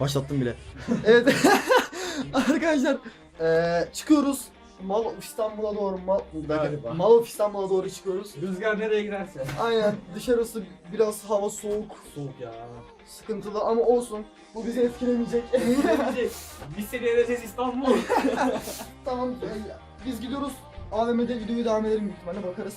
Başlattım bile. evet. Arkadaşlar eee, çıkıyoruz. Mal İstanbul'a doğru mal, Galiba. Mal İstanbul'a doğru çıkıyoruz. Rüzgar nereye giderse. Aynen dışarısı biraz hava soğuk, Soğuk ya. sıkıntılı ama olsun. Bu bizi etkilemeyecek. Biz seni edeceğiz İstanbul. tamam e, biz gidiyoruz. AVM'de videoyu devam edelim büyük ihtimalle bakarız.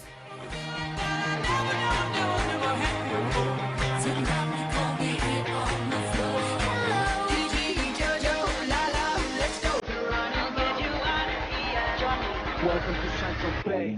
Welcome to Central Bay.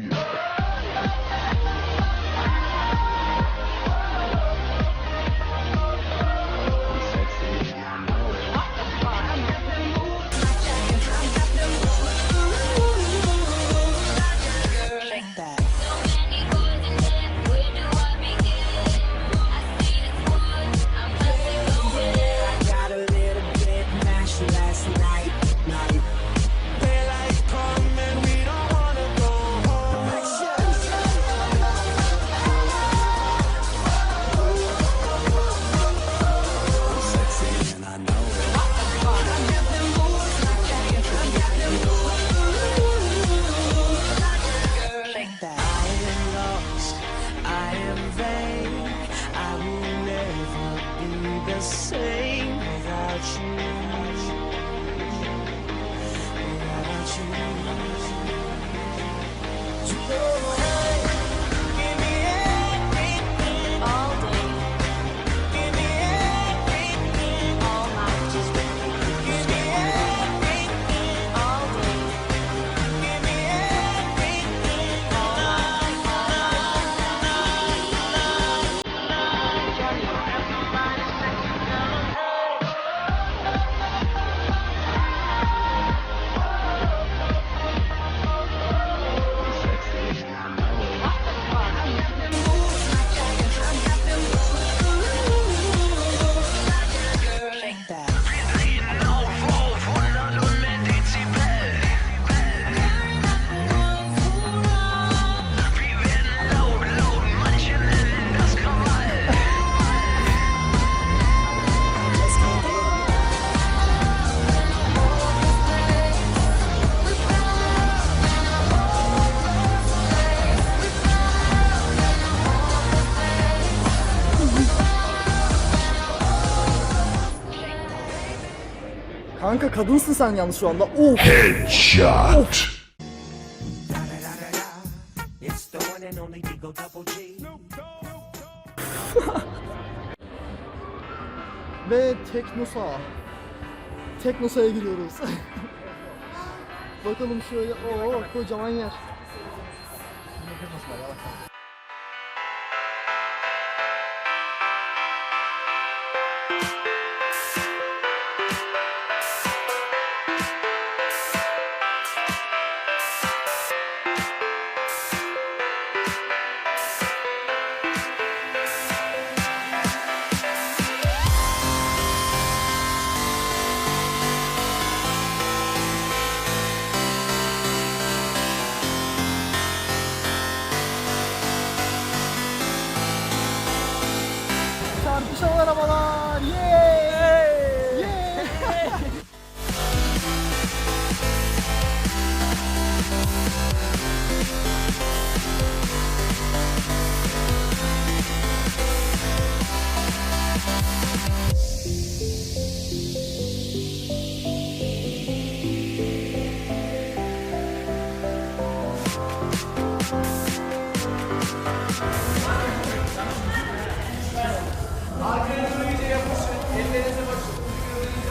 Kanka kadınsın sen yalnız şu anda. Of. Headshot. Ve Teknosa. Teknosa'ya giriyoruz. Bakalım şöyle. Oo kocaman yer. la Ramadan! Yay! Yay!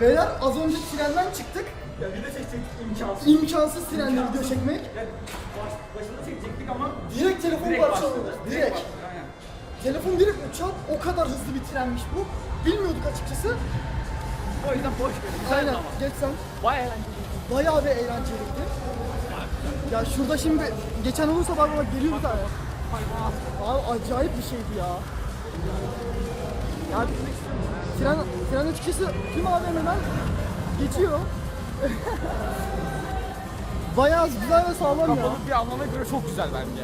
Beyler az önce trenden çıktık. Ya de çekecektik imkansız. İmkansız trenle video çekmek. Ya baş, başında çekecektik ama Direkt telefon direkt parçaladı. Direkt. başladı, Aynen. Telefon direkt uçar. O kadar hızlı bir trenmiş bu. Bilmiyorduk açıkçası. O yüzden boş verin. Aynen. ama. Geçsem Bayağı eğlenceli. bayağı bir eğlenceliydi. Ya şurada şimdi geçen olursa bak bak geliyor bir tane. Abi acayip bir şeydi ya. Ya tren, tren açıkçası tüm AVM'den geçiyor. Bayağı güzel ve sağlam ya. Kapalı bir anlama göre çok güzel bence.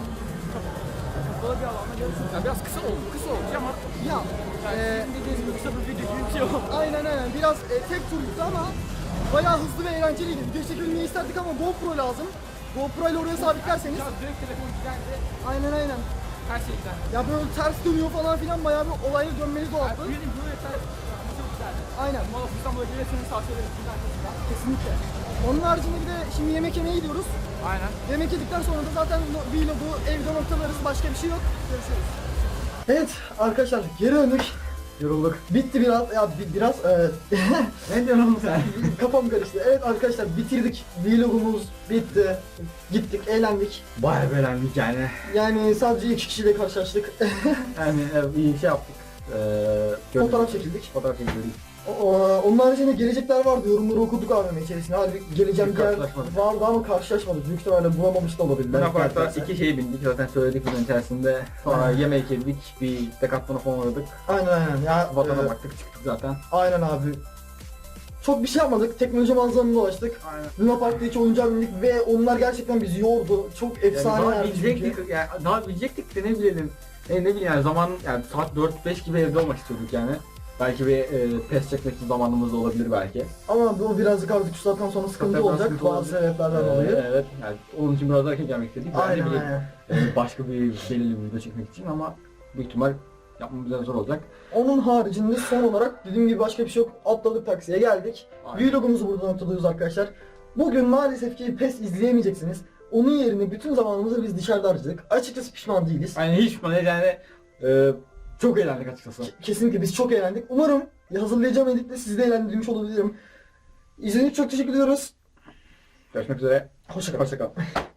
Kapalı bir anlama göre çok güzel. Biraz kısa oldu, kısa oldu ama Ya yani e, sizin dediğiniz gibi kısa bir video gibi bir şey oldu. aynen aynen biraz e, tek turluktu ama bayağı hızlı ve eğlenceliydi. Video çekilmeyi isterdik ama GoPro lazım. GoPro ile oraya sabitlerseniz Biraz direkt telefon giderse aynen aynen. Her şey güzel. Ya böyle ters dönüyor falan filan bayağı bir olaylı dönmeli Yani dolaptı. bir böyle yeter. Çok güzeldi. Aynen Ama İstanbul'a gelirseniz tavsiye ederim. Güzel, güzel. kesinlikle. Onun haricinde bir de şimdi yemek yemeye gidiyoruz. Aynen. Yemek yedikten sonra da zaten vlogu evde noktalarız başka bir şey yok. Görüşürüz. Evet arkadaşlar geri döndük. Yorulduk. Bitti biraz ya bi- biraz e, Ne diyorsun oğlum sen? kafam karıştı. Evet arkadaşlar bitirdik. Vlogumuz bitti. Gittik eğlendik. Bayağı eğlendik yani. Yani sadece iki kişiyle karşılaştık. Yani evet, iyi şey yaptık. Ee, Fotoğraf çekildik. Fotoğraf çekildik. Onun haricinde gelecekler vardı. Yorumları okuduk AVM içerisinde. Halbuki geleceğim yer Karşılaşmadık. vardı ama karşılaşmadık. Büyük ihtimalle bulamamış da olabilirler. Luna Park'ta iki şey bindik zaten söyledik bunun içerisinde. Sonra yemek yedik, bir dekatlona falan uğradık. Aynen aynen. Ya, Vatana e, baktık çıktık zaten. Aynen abi. Çok bir şey yapmadık. Teknoloji mağazalarına dolaştık. Aynen. Luna Park'ta iki oyuncağa bindik ve onlar gerçekten bizi yordu. Çok efsane yani daha bilecektik, yani daha bilecektik de ne bilelim. E, ne bileyim yani zaman yani saat 4-5 gibi evde olmak istiyorduk yani. Belki bir e, test çekmek için zamanımız da olabilir belki. Ama bu birazcık artık şu saatten sonra sıkıntı Tabii, olacak sıkıntı bazı olabilir. sebeplerden Ee, dolayı. evet yani onun için biraz erken gelmek istedik. Yani ne Aynen e, başka bir belirli bir video çekmek için ama büyük ihtimal yapmamız biraz zor olacak. Onun haricinde son olarak dediğim gibi başka bir şey yok. Atladık taksiye geldik. Aynen. Vlogumuzu burada noktalıyoruz arkadaşlar. Bugün maalesef ki PES izleyemeyeceksiniz. Onun yerine bütün zamanımızı biz dışarıda harcadık. Açıkçası pişman değiliz. Yani hiç bana yani e, çok eğlendik açıkçası. Kesinlikle biz çok eğlendik. Umarım hazırlayacağım editle sizi de eğlendirmiş olabilirim. İzlediğiniz için çok teşekkür ediyoruz. Görüşmek üzere. Hoşçakalın. Hoşçakalın.